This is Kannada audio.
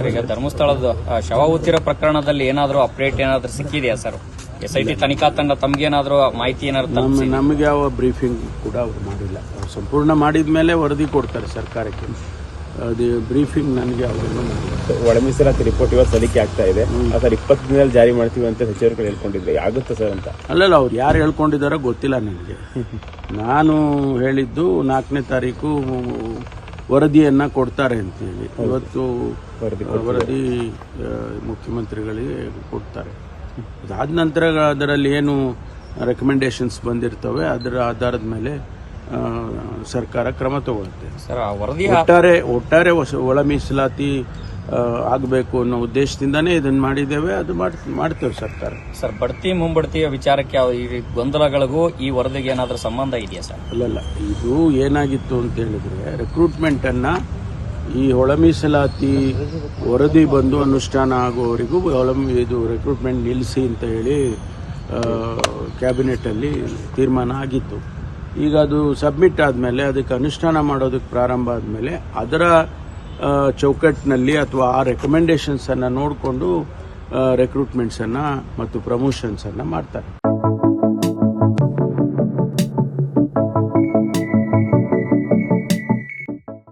ಸರ್ ಈಗ ಧರ್ಮಸ್ಥಳದ ಶವ ಹುತ್ತಿರೋ ಪ್ರಕರಣದಲ್ಲಿ ಏನಾದರೂ ಅಪ್ಡೇಟ್ ಏನಾದರೂ ಸಿಕ್ಕಿದೆಯಾ ಸರ್? ಎಸ್ ಐ ಟಿ ತನಿಖಾ ತಂಡ ತಮ್ಗೇನಾದರೂ ಮಾಹಿತಿ ಏನಾದ್ರು ನಮಗೆ ಯಾವ ಬ್ರೀಫಿಂಗ್ ಕೂಡ ಅವ್ರು ಮಾಡಿಲ್ಲ. ಅವ್ರು ಸಂಪೂರ್ಣ ಮಾಡಿದ ಮೇಲೆ ವರದಿ ಕೊಡ್ತಾರೆ ಸರ್ಕಾರಕ್ಕೆ. ಅದು ಬ್ರೀಫಿಂಗ್ ನನಗೆ ಅವರು ಮಾಡಿಲ್ಲ. ಒಳ ಮೀಸಲಾತಿ ರಿಪೋರ್ಟ್ ಇವತ್ತು ಸಲ್ಲಿಕೆ ಆಗ್ತಾ ಇದೆ. ಆ ಸರ್ ಇಪ್ಪತ್ತು ದಿನದಲ್ಲಿ ಜಾರಿ ಮಾಡ್ತೀವಿ ಅಂತ ಸಚಿವರು ಹೇಳ್ಕೊಂಡಿದ್ರೆ ಆಗುತ್ತೆ ಸರ್ ಅಂತ? ಅಲ್ಲಲ್ಲ ಅವ್ರು ಯಾರು ಹೇಳ್ಕೊಂಡಿದ್ದಾರೋ ಗೊತ್ತಿಲ್ಲ ನನಗೆ. ನಾನು ಹೇಳಿದ್ದು ನಾಲ್ಕನೇ ತಾರೀಕು ವರದಿಯನ್ನ ಕೊಡ್ತಾರೆ ಅಂತೇಳಿ. ಇವತ್ತು ವರದಿ ಮುಖ್ಯಮಂತ್ರಿಗಳಿಗೆ ಕೊಡ್ತಾರೆ. ಅದಾದ ನಂತರ ಅದರಲ್ಲಿ ಏನು ರೆಕಮೆಂಡೇಶನ್ಸ್ ಬಂದಿರ್ತವೆ ಅದರ ಆಧಾರದ ಮೇಲೆ ಸರ್ಕಾರ ಕ್ರಮ ತಗೊಳುತ್ತೆ ಸರ್ ಆ ವರದಿ ಒಟ್ಟಾರೆ ಒಟ್ಟಾರೆ ಒಳ ಮೀಸಲಾತಿ ಆಗಬೇಕು ಅನ್ನೋ ಉದ್ದೇಶದಿಂದನೇ ಇದನ್ನು ಮಾಡಿದ್ದೇವೆ. ಅದು ಮಾಡ್- ಮಾಡ್ತೇವೆ ಸರ್ಕಾರ. ಸರ್ ಬಡ್ತಿ ಮುಂಬಡ್ತಿಯ ವಿಚಾರಕ್ಕೆ ಈ ಗೊಂದಲಗಳಿಗೂ ಈ ವರದಿಗೆ ಏನಾದರೂ ಸಂಬಂಧ ಇದೆಯಾ ಸರ್? ಅಲ್ಲಲ್ಲ ಇದು ಏನಾಗಿತ್ತು ಅಂತ ಹೇಳಿದ್ರೆ ರಿಕ್ರೂಟ್ಮೆಂಟನ್ನು ಅನ್ನ ಈ ಒಳ ಮೀಸಲಾತಿ ವರದಿ ಬಂದು ಅನುಷ್ಠಾನ ಆಗುವವರೆಗೂ ಒಳ ಇದು ರಿಕ್ರೂಟ್ಮೆಂಟ್ ನಿಲ್ಲಿಸಿ ಅಂತ ಹೇಳಿ ಕ್ಯಾಬಿನೆಟಲ್ಲಿ ತೀರ್ಮಾನ ಆಗಿತ್ತು. ಈಗ ಅದು ಸಬ್ಮಿಟ್ ಆದಮೇಲೆ ಅದಕ್ಕೆ ಅನುಷ್ಠಾನ ಮಾಡೋದಕ್ಕೆ ಪ್ರಾರಂಭ ಆದಮೇಲೆ ಅದರ ಚೌಕಟ್ಟಿನಲ್ಲಿ ಅಥವಾ ಆ ರೆಕಮೆಂಡೇಷನ್ಸನ್ನು ನೋಡಿಕೊಂಡು ರೆಕ್ರೂಟ್ಮೆಂಟ್ಸನ್ನು ಮತ್ತು ಪ್ರಮೋಷನ್ಸನ್ನು ಮಾಡ್ತಾರೆ.